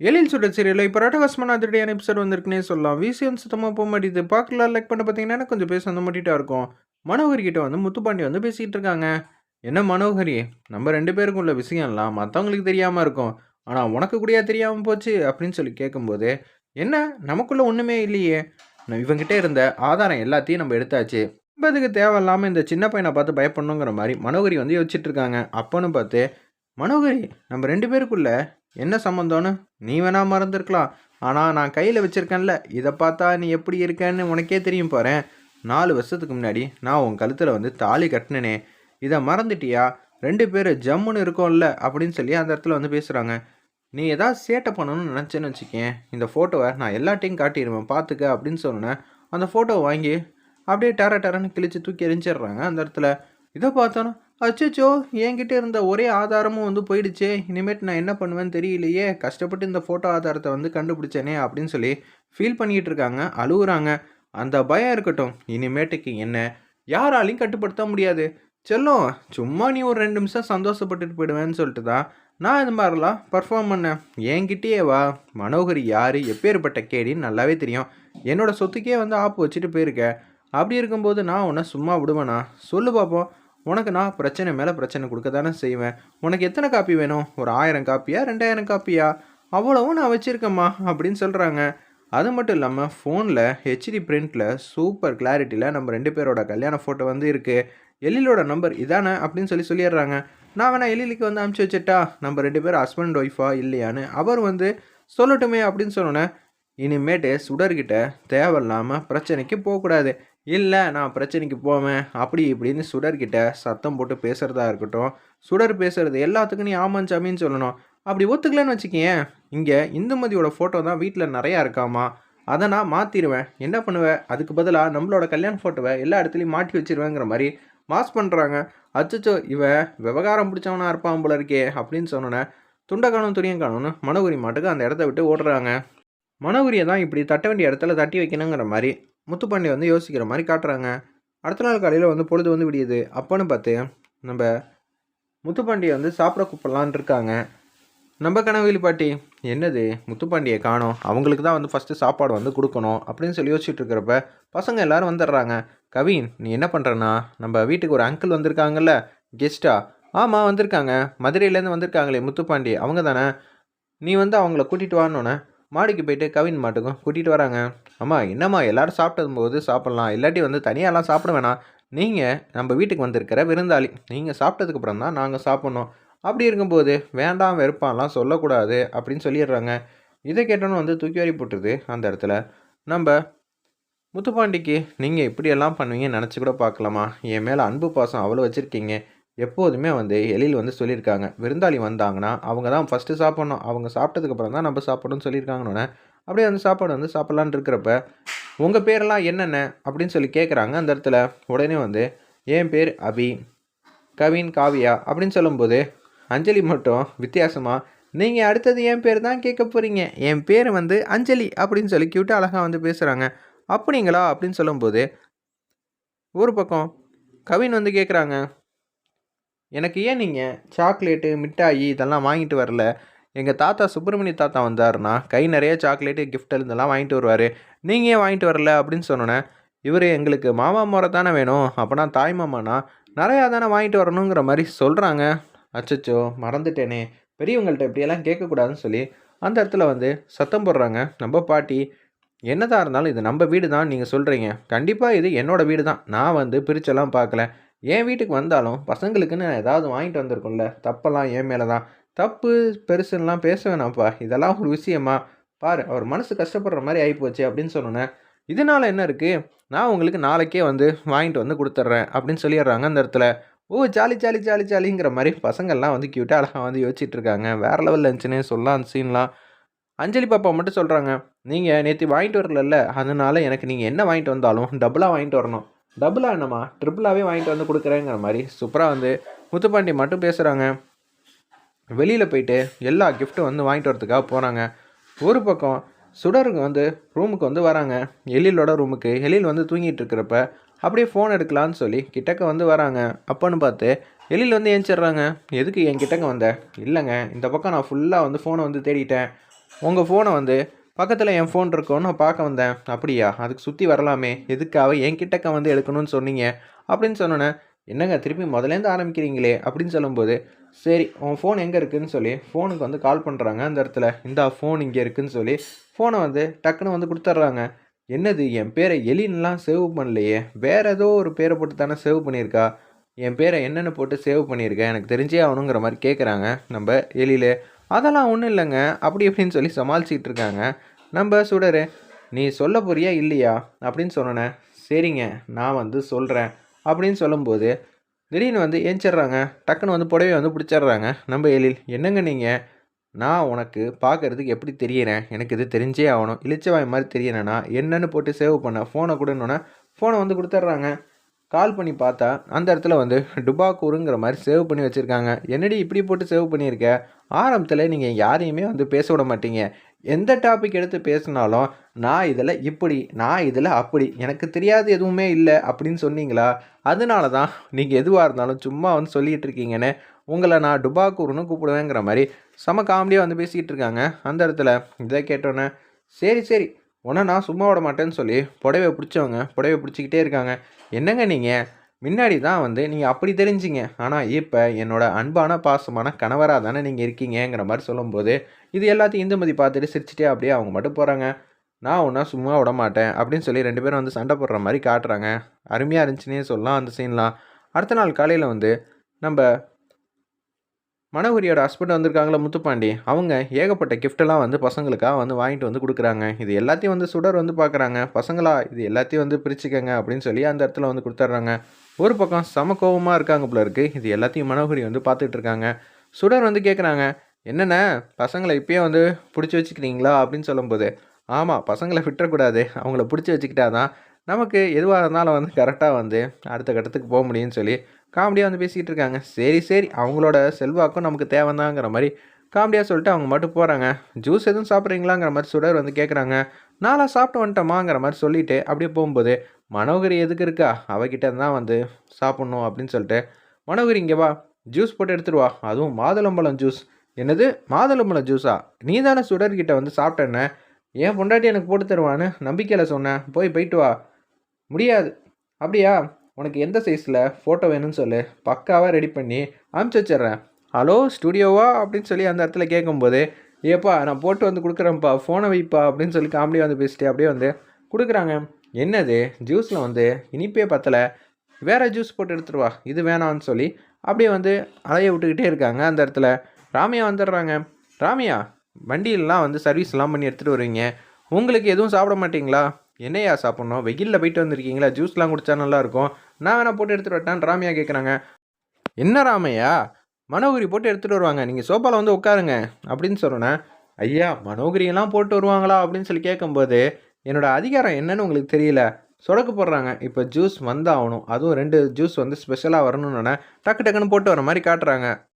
எழில் சுடர் சீரியலில் இப்போ ரட்டகாசமான அதிரடியான எபிசோட் வந்திருக்குனே சொல்லலாம். விசிஎம் சுத்தமாக போக மாட்டேது பார்க்கலாம். லைக் பண்ண பார்த்தீங்கன்னா கொஞ்சம் பேச வந்து மாட்டிட்டா இருக்கும். மனோகரிக்கிட்ட வந்து முத்துப்பாண்டி வந்து பேசிகிட்டு இருக்காங்க. என்ன மனோகரி? நம்ம ரெண்டு பேருக்கும் உள்ள விஷயம்லாம் மற்றவங்களுக்கு தெரியாமல் இருக்கும். ஆனால் உனக்கு கூடயா தெரியாமல் போச்சு? அப்படின்னு சொல்லி கேட்கும்போது என்ன? நமக்குள்ளே ஒன்றுமே இல்லையே. நான் இவங்கிட்ட இருந்த ஆதாரம் எல்லாத்தையும் நம்ம எடுத்தாச்சு. இப்போதுக்கு தேவையில்லாமல் இந்த சின்ன பையனை பார்த்து பயப்படணுங்கிற மாதிரி மனோகரி வந்து யோசிச்சுட்டு இருக்காங்க. அப்போன்னு பார்த்து மனோகரி நம்ம ரெண்டு பேருக்குள்ள என்ன சம்மந்தம்னு நீ வேணா மறந்துருக்கலாம். ஆனால் நான் கையில் வச்சுருக்கேன்ல. இதை பார்த்தா நீ எப்படி இருக்கேன்னு உனக்கே தெரியும் போகிறேன் நாலு வருஷத்துக்கு முன்னாடி நான் உன் கழுத்தில் வந்து தாலி கட்டினேனே. இதை மறந்துட்டியா? ரெண்டு பேர் ஜம்முன்னு இருக்கோம்ல அப்படின்னு சொல்லி அந்த இடத்துல வந்து பேசுகிறாங்க நீ எதாவது சேட்டை பண்ணணும்னு நினச்சேன்னு வச்சுக்கேன். இந்த ஃபோட்டோவை நான் எல்லாட்டையும் காட்டிடுவேன். பார்த்துக்க அப்படின்னு சொன்னேன் அந்த ஃபோட்டோவை வாங்கி அப்படியே டர டரன்னு கிழிச்சு தூக்கி எரிஞ்சிடுறாங்க அந்த இடத்துல. இதை பார்த்தோன்னா அச்சோ என்கிட்ட இருந்த ஒரே ஆதாரமும் வந்து போயிடுச்சே. இனிமேட்டு நான் என்ன பண்ணுவேன்னு தெரியலையே. கஷ்டப்பட்டு இந்த ஃபோட்டோ ஆதாரத்தை வந்து கண்டுபிடிச்சேனே அப்படின்னு சொல்லி ஃபீல் பண்ணிக்கிட்டு இருக்காங்க. அழுகுறாங்க. அந்த பயம் இருக்கட்டும். இனிமேட்டுக்கு என்ன? யாராலையும் கட்டுப்படுத்த முடியாது. செல்லும் சும்மா நீ ஒரு ரெண்டு நிமிஷம் சந்தோஷப்பட்டுட்டு போயிடுவேன்னு சொல்லிட்டு தான் நான் இது மாதிரிலாம் பர்ஃபார்ம் பண்ணேன். என்கிட்டயே வா. மனோகர் யார்? எப்பேற்பட்ட கேடின்னு நல்லாவே தெரியும். என்னோடய சொத்துக்கே வந்து ஆப்பு வச்சுட்டு போயிருக்க. அப்படி இருக்கும்போது நான் உன்னை சும்மா விடுவேனா? சொல்லு பார்ப்போம் உனக்கு நான் பிரச்சனை மேலே பிரச்சனை கொடுக்க தானே செய்வேன். உனக்கு எத்தனை காப்பி வேணும்? ஒரு ஆயிரம் காப்பியா? ரெண்டாயிரம் காப்பியா? அவ்வளவும் நான் வச்சுருக்கேம்மா அப்படின்னு சொல்கிறாங்க அது மட்டும் இல்லாமல் ஃபோனில் ஹெச்டி பிரிண்டில் சூப்பர் கிளாரிட்டியில் நம்ம ரெண்டு பேரோட கல்யாண ஃபோட்டோ வந்து இருக்குது எழிலோட நம்பர் இதானே அப்படின்னு சொல்லி சொல்லிடுறாங்க. நான் வேணா எழிலுக்கு வந்து அமுச்சு வச்சுட்டா நம்ம ரெண்டு பேரும் ஹஸ்பண்ட் ஒய்ஃபா இல்லையான்னு அவர் வந்து சொல்லட்டுமே அப்படின்னு சொன்னோன்னே இனிமேட்டு சுடர்கிட்ட தேவையில்லாமல் பிரச்சனைக்கு போகக்கூடாது. இல்லை நான் பிரச்சனைக்கு போவேன். அப்படி இப்படின்னு சுடர்கிட்ட சத்தம் போட்டு பேசுகிறதா இருக்கட்டும் சுடர் பேசுகிறது எல்லாத்துக்கும் நீ ஆமாம் சாமின்னு சொல்லணும். அப்படி ஒத்துக்கலன்னு வச்சுக்கேன் இங்கே இந்துமதியோட ஃபோட்டோ தான் வீட்டில் நிறையா இருக்காமா? அதை நான் மாற்றிடுவேன் என்ன பண்ணுவேன் அதுக்கு பதிலாக நம்மளோட கல்யாண ஃபோட்டோவை எல்லா இடத்துலையும் மாட்டி வச்சிருவேங்கிற மாதிரி மாஸ் பண்ணுறாங்க அச்சச்சோ இவன் விவகாரம் பிடிச்சவனா இருப்பான் போல இருக்கே அப்படின்னு சொன்னோன்னே துண்டை காணும் துணியும் காணும்னு மனோகுரி மாட்டுக்கு அந்த இடத்த விட்டு ஓடுறாங்க. மனோகுரியை தான் இப்படி தட்ட வேண்டிய இடத்துல தட்டி வைக்கணுங்கிற மாதிரி முத்துப்பாண்டி வந்து யோசிக்கிற மாதிரி காட்டுறாங்க. அடுத்த நாள் காலையில் வந்து பொழுது வந்து விடியுது. அப்போன்னு பார்த்து நம்ம முத்துப்பாண்டியை வந்து சாப்பிட கூப்பிடலான் இருக்காங்க. நம்ம கனவேலி பாட்டி. என்னது? முத்துப்பாண்டியை காணோம். அவங்களுக்கு தான் வந்து ஃபஸ்ட்டு சாப்பாடு வந்து கொடுக்கணும் அப்படின்னு சொல்லி யோசிச்சுட்டு இருக்கிறப்ப பசங்க எல்லாரும் வந்துடுறாங்க. கவின் நீ என்ன பண்ணுறனா நம்ம வீட்டுக்கு ஒரு அங்கிள் வந்திருக்காங்கல்ல கெஸ்ட்டா ஆமாம் வந்திருக்காங்க. மதுரையிலேருந்து வந்திருக்காங்களே முத்துப்பாண்டி. அவங்க தானே? நீ வந்து அவங்கள கூட்டிகிட்டு வானோன்னே மாடிக்கு போயிட்டு கவின் மாட்டுக்கும் கூட்டிகிட்டு வராங்க. அம்மா என்னம்மா எல்லோரும் சாப்பிட்டது போது சாப்பிட்லாம். இல்லாட்டி வந்து தனியாலாம் சாப்பிட வேணாம். நீங்கள் நம்ம வீட்டுக்கு வந்திருக்கிற விருந்தாளி நீங்கள் சாப்பிட்டதுக்கப்புறம் தான் நாங்கள் சாப்பிட்ணும். அப்படி இருக்கும்போது வேண்டாம் வெறுப்பான்லாம் சொல்லக்கூடாது அப்படின்னு சொல்லிடுறாங்க. இதை கேட்டோன்னு வந்து தூக்கி வரி போட்டுருது அந்த இடத்துல. நம்ம முத்துப்பாண்டிக்கு நீங்கள் இப்படியெல்லாம் பண்ணுவீங்கன்னு நினச்சி கூட பார்க்கலாமா? என் மேலே அன்பு பாசம் அவ்வளோ வச்சுருக்கீங்க. எப்போதுமே வந்து எழில் வந்து சொல்லியிருக்காங்க. விருந்தாளி வந்தாங்கன்னா அவங்க தான் ஃபஸ்ட்டு சாப்பிட்ணும். அவங்க சாப்பிட்டதுக்கப்புறம் தான் நம்ம சாப்பிடணும்னு சொல்லியிருக்காங்கன்னு அப்படியே அந்த சாப்பாடு வந்து சாப்பிட்லான்னு இருக்கிறப்ப உங்கள் பேரெல்லாம் என்னென்ன? அப்படின்னு சொல்லி கேட்குறாங்க அந்த இடத்துல உடனே வந்து என் பேர் அபி கவின் காவியா அப்படின்னு சொல்லும்போது அஞ்சலி மட்டும் வித்தியாசமாக நீங்கள் அடுத்தது என் பேர் தான் கேட்க போகிறீங்க என் பேர் வந்து அஞ்சலி அப்படின்னு சொல்லி கியூட்டாக அழகாக வந்து பேசுகிறாங்க அப்படிங்களா? அப்படின்னு சொல்லும்போது ஒரு பக்கம் கவின் வந்து கேட்குறாங்க எனக்கு ஏன் நீங்கள் சாக்லேட்டு மிட்டாயி இதெல்லாம் வாங்கிட்டு வரல? எங்கள் தாத்தா சுப்பிரமணிய தாத்தா வந்தாருன்னா கை நிறைய சாக்லேட்டு கிஃப்ட் இதெல்லாம் வாங்கிட்டு வருவார். நீங்கள் ஏன் வாங்கிட்டு வரல? அப்படின்னு சொன்னோன்னே இவர் எங்களுக்கு மாமா முறை தானே வேணும். அப்போனா தாய் மாமானா நிறையா தானே வாங்கிட்டு வரணுங்கிற மாதிரி சொல்கிறாங்க அச்சச்சோ மறந்துட்டேனே. பெரியவங்கள்ட்ட இப்படியெல்லாம் கேட்கக்கூடாதுன்னு சொல்லி அந்த இடத்துல வந்து சத்தம் போடுறாங்க. நம்ம பாட்டி என்னதான் இருந்தாலும் இது நம்ம வீடு தான் நீங்கள் சொல்கிறீங்க கண்டிப்பாக இது என்னோடய வீடு தான் நான் வந்து பிரிச்செல்லாம் பார்க்கல. என் வீட்டுக்கு வந்தாலும் பசங்களுக்குன்னு ஏதாவது வாங்கிட்டு வந்திருக்கும்ல தப்பெல்லாம் என் மேலே தான் தப்பு பெருசுலாம் பேச வேணாம்ப்பா. இதெல்லாம் ஒரு விஷயமா? பாரு அவர் மனசு கஷ்டப்படுற மாதிரி ஆகிப்போச்சு அப்படின்னு சொன்னோன்னே இதனால் என்ன இருக்குது நான் உங்களுக்கு நாளைக்கே வந்து வாங்கிட்டு வந்து கொடுத்துட்றேன் அப்படின்னு சொல்லிடுறாங்க அந்த இடத்துல. ஓ ஜாலி ஜாலி ஜாலி ஜாலிங்கிற மாதிரி பசங்கள்லாம் வந்து க்யூட்டாக அழகாக வந்து யோசிச்சுட்டு இருக்காங்க. வேறு லெவலில் இருந்துச்சுன்னு சொல்லலாம் அந்த சீன்லாம் அஞ்சலி பாப்பா மட்டும் சொல்கிறாங்க நீங்கள் நேற்று வாங்கிட்டு வரல அதனால எனக்கு நீங்கள் என்ன வாங்கிட்டு வந்தாலும் டபுளாக வாங்கிட்டு வரணும். டபுளாக என்னம்மா? ட்ரிபிளாகவே வாங்கிட்டு வந்து கொடுக்குறேங்கிற மாதிரி சூப்பராக வந்து முத்துப்பாண்டி மட்டும் பேசுகிறாங்க வெளியில் போயிட்டு எல்லா கிஃப்ட்டும் வந்து வாங்கிட்டு வரதுக்காக போகிறாங்க ஒரு பக்கம் சுடருக்கு வந்து ரூமுக்கு வந்து வராங்க. எழிலோட ரூமுக்கு எழில் வந்து தூங்கிட்டு இருக்கிறப்ப அப்படியே ஃபோன் எடுக்கலான்னு சொல்லி கிட்டக்க வந்து வராங்க. அப்போன்னு பார்த்து எழில் வந்து ஏஞ்சிடுறாங்க. எதுக்கு என் கிட்டக்க வந்த? இல்லைங்க இந்த பக்கம் நான் ஃபுல்லாக வந்து ஃபோனை வந்து தேடிட்டேன். உங்கள் ஃபோனை வந்து பக்கத்தில் என் ஃபோன் இருக்கோன்னு நான் பார்க்க வந்தேன். அப்படியா? அதுக்கு சுற்றி வரலாமே. எதுக்காக என் கிட்டக்க வந்து எடுக்கணும்னு சொன்னீங்க? அப்படின்னு சொன்னோன்னே என்னங்க திருப்பி முதலேருந்து ஆரம்பிக்கிறீங்களே? அப்படின்னு சொல்லும்போது சரி உன் ஃபோன் எங்கே இருக்குன்னு சொல்லி ஃபோனுக்கு வந்து கால் பண்ணுறாங்க அந்த இடத்துல. இந்த ஃபோன் இங்கே இருக்குன்னு சொல்லி ஃபோனை வந்து டக்குன்னு வந்து கொடுத்துட்றாங்க. என்னது என் பேரை எலின்லாம் சேவ் பண்ணலையே? வேற ஏதோ ஒரு பேரை போட்டு தானே சேவ் பண்ணியிருக்கா? என் பேரை என்னென்னு போட்டு சேவ் பண்ணியிருக்கேன் எனக்கு தெரிஞ்சே ஆகணுங்கிற மாதிரி கேட்குறாங்க நம்ம எலியில். அதெல்லாம் ஒன்றும் இல்லைங்க. அப்படி இப்படின்னு சொல்லி சமாளிச்சிக்கிட்டு இருக்காங்க. நம்ம சுடரு நீ சொல்ல போறியா இல்லையா? அப்படின்னு சொன்னேன் சரிங்க நான் வந்து சொல்கிறேன் அப்படின்னு சொல்லும்போது திடீர்னு வந்து ஏஞ்சிடுறாங்க டக்குன்னு வந்து புடவையை வந்து பிடிச்சிடுறாங்க நம்ம எழில் என்னங்க நீங்கள் நான் உனக்கு பார்க்கறதுக்கு எப்படி தெரியறேன்? எனக்கு இது தெரிஞ்சே ஆகணும். இளிச்சவாய் மாதிரி தெரியணும்னா என்னென்னு போட்டு சேவ் பண்ண ஃபோனை கொடுன்னொன்னே ஃபோனை வந்து கொடுத்துட்றாங்க கால் பண்ணி பார்த்தா அந்த இடத்துல வந்து டுபாக்கூருங்கிற மாதிரி சேவ் பண்ணி வச்சுருக்காங்க. என்னடி இப்படி போட்டு சேவ் பண்ணியிருக்க? ஆரம்பத்தில் நீங்கள் யாரையுமே வந்து பேச விட மாட்டீங்க. எந்த டாபிக் எடுத்து பேசினாலும் நான் இதில் இப்படி நான் இதில் அப்படி எனக்கு தெரியாது எதுவுமே இல்லை அப்படின்னு சொன்னீங்களா? அதனால தான் நீங்கள் எதுவாக இருந்தாலும் சும்மா வந்து சொல்லிகிட்டு இருக்கீங்கன்னு உங்களை நான் டுபாக்கூர்னு கூப்பிடுவேங்கிற மாதிரி செம காமெடியாக வந்து பேசிக்கிட்டு இருக்காங்க. அந்த இடத்துல இதை கேட்டோன்னே சரி சரி உடனே நான் சும்மா விட மாட்டேன்னு சொல்லி புடவை பிடிச்சவங்க புடவை பிடிச்சிக்கிட்டே இருக்காங்க. என்னங்க நீங்கள் முன்னாடி தான் வந்து நீங்கள் அப்படி தெரிஞ்சிங்க. ஆனால் இப்போ என்னோட அன்பான பாசமான கணவராக தானே நீங்கள் இருக்கீங்கங்கிற மாதிரி சொல்லும்போது இது எல்லாத்தையும் இந்துமதி பார்த்துட்டு சிரிச்சிட்டே அப்படியே அவங்க மட்டும் போகிறாங்க நான் ஒன்றா சும்மா விட மாட்டேன் அப்படின்னு சொல்லி ரெண்டு பேரும் வந்து சண்டை போடுற மாதிரி காட்டுறாங்க. அருமையாக இருந்துச்சுன்னே சொல்லலாம் அந்த சீன்லாம் அடுத்த நாள் காலையில் வந்து நம்ம மனோகரியோட ஹஸ்பண்ட் வந்திருக்காங்களே முத்துப்பாண்டி. அவங்க ஏகப்பட்ட கிஃப்டெல்லாம் வந்து பசங்களுக்காக வந்து வாங்கிட்டு வந்து கொடுக்குறாங்க. இது எல்லாத்தையும் வந்து சுடர் வந்து பார்க்குறாங்க பசங்களா இது எல்லாத்தையும் வந்து பிரிச்சுக்கங்க அப்படின்னு சொல்லி அந்த இடத்துல வந்து கொடுத்துட்றாங்க. ஒரு பக்கம் சம கோபமாக இருக்காங்க போல இருக்குது இது எல்லாத்தையும் மனோகரி வந்து பார்த்துட்டு இருக்காங்க. சுடர் வந்து கேட்குறாங்க என்னென்ன பசங்களை இப்பயே வந்து பிடிச்சி வச்சுக்கிறீங்களா? அப்படின்னு சொல்லும்போது ஆமாம் பசங்களை விட்டுறக்கூடாது. அவங்கள பிடிச்சி வச்சுக்கிட்டாதான் நமக்கு எதுவாக இருந்தாலும் வந்து கரெக்டாக வந்து அடுத்த கட்டத்துக்கு போக முடியும்னு சொல்லி காமெடியாக வந்து பேசிக்கிட்டு இருக்காங்க. சரி சரி அவங்களோட செல்வாக்கும் நமக்கு தேவைதாங்கிற மாதிரி காமெடியாக சொல்லிட்டு அவங்க மட்டும் போகிறாங்க ஜூஸ் எதுவும் சாப்பிட்றீங்களாங்கிற மாதிரி சுடர் வந்து கேட்குறாங்க நாளாக சாப்பிட்டு வந்துட்டோமாங்கிற மாதிரி சொல்லிட்டு அப்படியே போகும்போது மனோகரி எதுக்கு இருக்கா? அவகிட்ட தான் வந்து சாப்பிட்ணும் அப்படின்னு சொல்லிட்டு மனோகரி இங்கே வா ஜூஸ் போட்டு எடுத்துருவா அதுவும் மாதுளம்பழம் ஜூஸ் என்னது? மாதுளம்பழம் ஜூஸா நீ தானே சுடர்கிட்ட வந்து சாப்பிட்டேன்னு? ஏன் பொண்டாட்டி எனக்கு போட்டு தருவான்னு நம்பிக்கையில் சொன்னேன். போய் போயிட்டு வா. முடியாது. அப்படியா? உனக்கு எந்த சைஸில் ஃபோட்டோ வேணும்னு சொல்லு. பக்காவாக ரெடி பண்ணி அனுப்பிச்சி வச்சிட்றேன். ஹலோ ஸ்டுடியோவா அப்படின்னு சொல்லி அந்த இடத்துல கேட்கும்போது ஏப்பா நான் போட்டு வந்து கொடுக்குறேன்ப்பா ஃபோனை வைப்பா அப்படின்னு சொல்லி காமெடியாக வந்து பேசிட்டு அப்படியே வந்து கொடுக்குறாங்க. என்னது? ஜூஸில் வந்து இனிப்பே பத்தலை. வேறு ஜூஸ் போட்டு எடுத்துருவா இது வேணாம்னு சொல்லி அப்படியே வந்து அலைய விட்டுக்கிட்டே இருக்காங்க அந்த இடத்துல. ராமியா வந்துடுறாங்க. ராமியா வண்டியிலலாம் வந்து சர்வீஸ்லாம் பண்ணி எடுத்துகிட்டு வருவீங்க. உங்களுக்கு எதுவும் சாப்பிட மாட்டிங்களா? என்னையா சாப்பிட்ணும்? வெயிலில் போயிட்டு வந்திருக்கீங்களா? ஜூஸ்லாம் குடித்தா நல்லாயிருக்கும். நான் வேணால் போட்டு எடுத்துகிட்டு வரட்டான்னு ராமையா கேட்குறாங்க என்ன ராமையா? மனோகரி போட்டு எடுத்துகிட்டு வருவாங்க. நீங்கள் சோஃபாவில் வந்து உட்காருங்க. அப்படின்னு சொன்னேன் ஐயா மனோகரியெல்லாம் போட்டு வருவாங்களா? அப்படின்னு சொல்லி கேட்கும்போது என்னோடய அதிகாரம் என்னன்னு உங்களுக்கு தெரியல. சொடக்கு போடுறாங்க. இப்போ ஜூஸ் வந்தாகணும். அதுவும் ரெண்டு ஜூஸ் வந்து ஸ்பெஷலாக வரணும்னு டக்கு டக்குன்னு போட்டு வர மாதிரி காட்டுறாங்க.